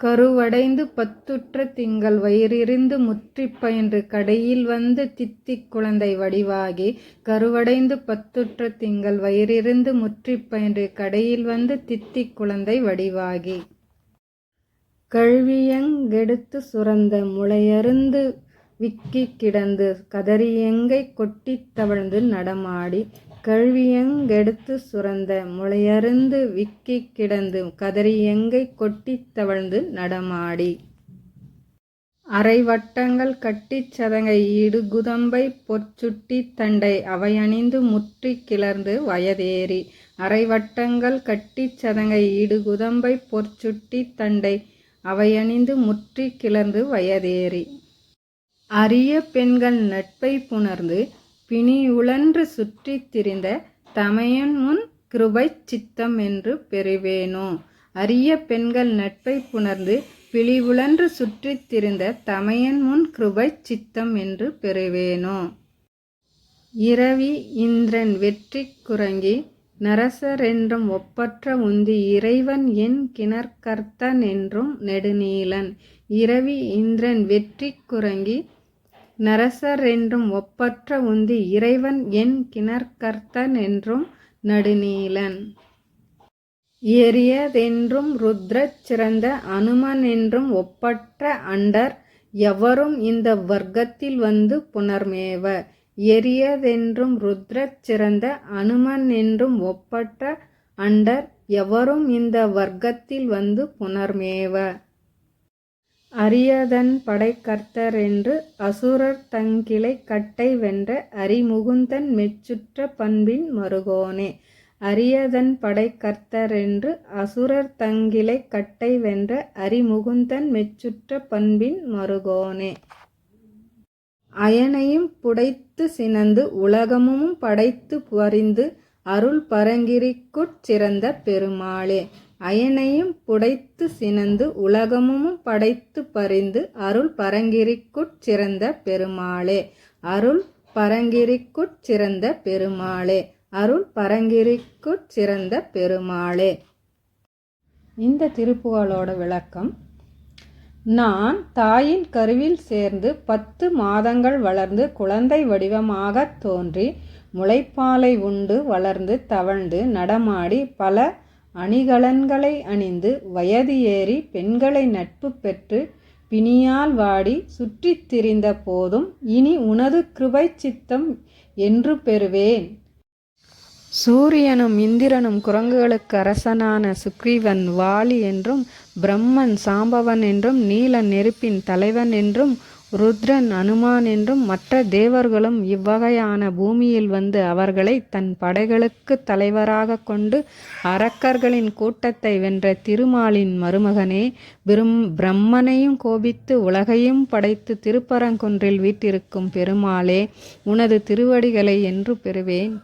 கருவடைந்து பத்துற்ற திங்கள் வயிறிருந்து முற்றிப் பயின்று கடையில் வந்து தித்திக் குழந்தை வடிவாகி கருவடைந்து பத்துற்ற திங்கள் வயிறிருந்து முற்றிப் பயின்று கடையில் வந்து தித்திக் குழந்தை வடிவாகி. கழுவியங்கெடுத்து சுரந்த முளையருந்து விக்கிக் கிடந்து கதறியெங்கை கொட்டித் தவழ்ந்து நடமாடி கழுவியங்கெடுத்து சுரந்த முளையருந்து விக்கிக் கிடந்து கதறியெங்கை கொட்டித் தவழ்ந்து நடமாடி. அரைவட்டங்கள் கட்டிச் சதங்கை இடுகுதம்பை பொற்சுட்டி தண்டை அவையணிந்து முற்றிக் கிளர்ந்து வயதேறி. அரைவட்டங்கள் கட்டிச் சதங்கை இடுகுதம்பை பொற்சுட்டி தண்டை அவையணிந்து முற்றிக் கிளர்ந்து வயதேறி. அரிய பெண்கள் நட்பை புணர்ந்து பிணியுழன்று சுற்றித் திரிந்த தமையன்முன் கிருபை சித்தம் என்று பெறுவேனோ. அரிய பெண்கள் நட்பை புணர்ந்து பிழிவுழன்று சுற்றித் திரிந்த தமையன்முன் கிருபை சித்தம் என்று பெறுவேனோ. இரவி இந்திரன் வெற்றி குரங்கி நரசரென்றும் ஒப்பற்ற உந்தி இறைவன் என் கிணற்கர்த்தன் என்றும் நெடுநீலன் இரவி இந்திரன் வெற்றி குரங்கி நரசர் என்றும் ஒப்பற்ற உந்தி இறைவன் என் கிணற்கர்த்தன் என்றும் நடுநீலன். எரியதென்றும் ருத்ரச் சிறந்த அனுமன் என்றும் ஒப்பற்ற அண்டர் எவரும் இந்த வர்க்கத்தில் வந்து புனர்மேவ எரியதென்றும் ருத்ரச் சிறந்த அனுமன் என்றும் ஒப்பற்ற அண்டர் எவரும் இந்த வர்க்கத்தில் வந்து புனர்மேவ அரியதன் படைக்கர்த்தரென்று அசுரர் தங்கிளை கட்டை வென்ற அரிமுகுந்தன் மெச்சுற்ற பண்பின் மருகோனே. அரியதன் படைக்கர்த்தரென்று அசுரர் தங்கிளை கட்டை வென்ற அரிமுகுந்தன் மெச்சுற்ற பண்பின் மருகோனே. அயனையும் புடைத்து சினந்து உலகமும் படைத்து பறிந்து அருள் பரங்கிரிக்குட் சிறந்த பெருமாளே. அயனையும் புடைத்து சினந்து உலகமும் படைத்து பறிந்து அருள் பரங்கிரிக்குட் சிறந்த பெருமாளே. அருள் பரங்கிரிக்குட் சிறந்த பெருமாளே. அருள் பரங்கிரிக்குட் சிறந்த பெருமாளே. இந்த திருப்புகழோட விளக்கம். நான் தாயின் கருவில் சேர்ந்து பத்து மாதங்கள் வளர்ந்து குழந்தை வடிவமாகத் தோன்றி முளைப்பாலை உண்டு வளர்ந்து தவழ்ந்து நடமாடி பல அணிகலன்களை அணிந்து வயது ஏறி பெண்களை நட்பு பெற்று பிணியால் வாடி சுற்றித் திரிந்த போதும் இனி உனது கிருபைச் சித்தம் என்று பெறுவேன். சூரியனும் இந்திரனும் குரங்குகளுக்கு அரசனான சுக்ரீவன் வாலி என்றும் பிரம்மன் சாம்பவன் என்றும் நீல நெருப்பின் தலைவன் என்றும் ருத்ரன் அனுமான் என்றும் மற்ற தேவர்களும் இவ்வகையான பூமியில் வந்து அவர்களை தன் படைகளுக்கு தலைவராக கொண்டு அரக்கர்களின் கூட்டத்தை வென்ற திருமாலின் மருமகனே பிரும் பிரம்மனையும் கோபித்து உலகையும் படைத்து திருப்பரங்குன்றில் வீட்டிருக்கும் பெருமாளே உனது திருவடிகளை என்று பெறுவேன்.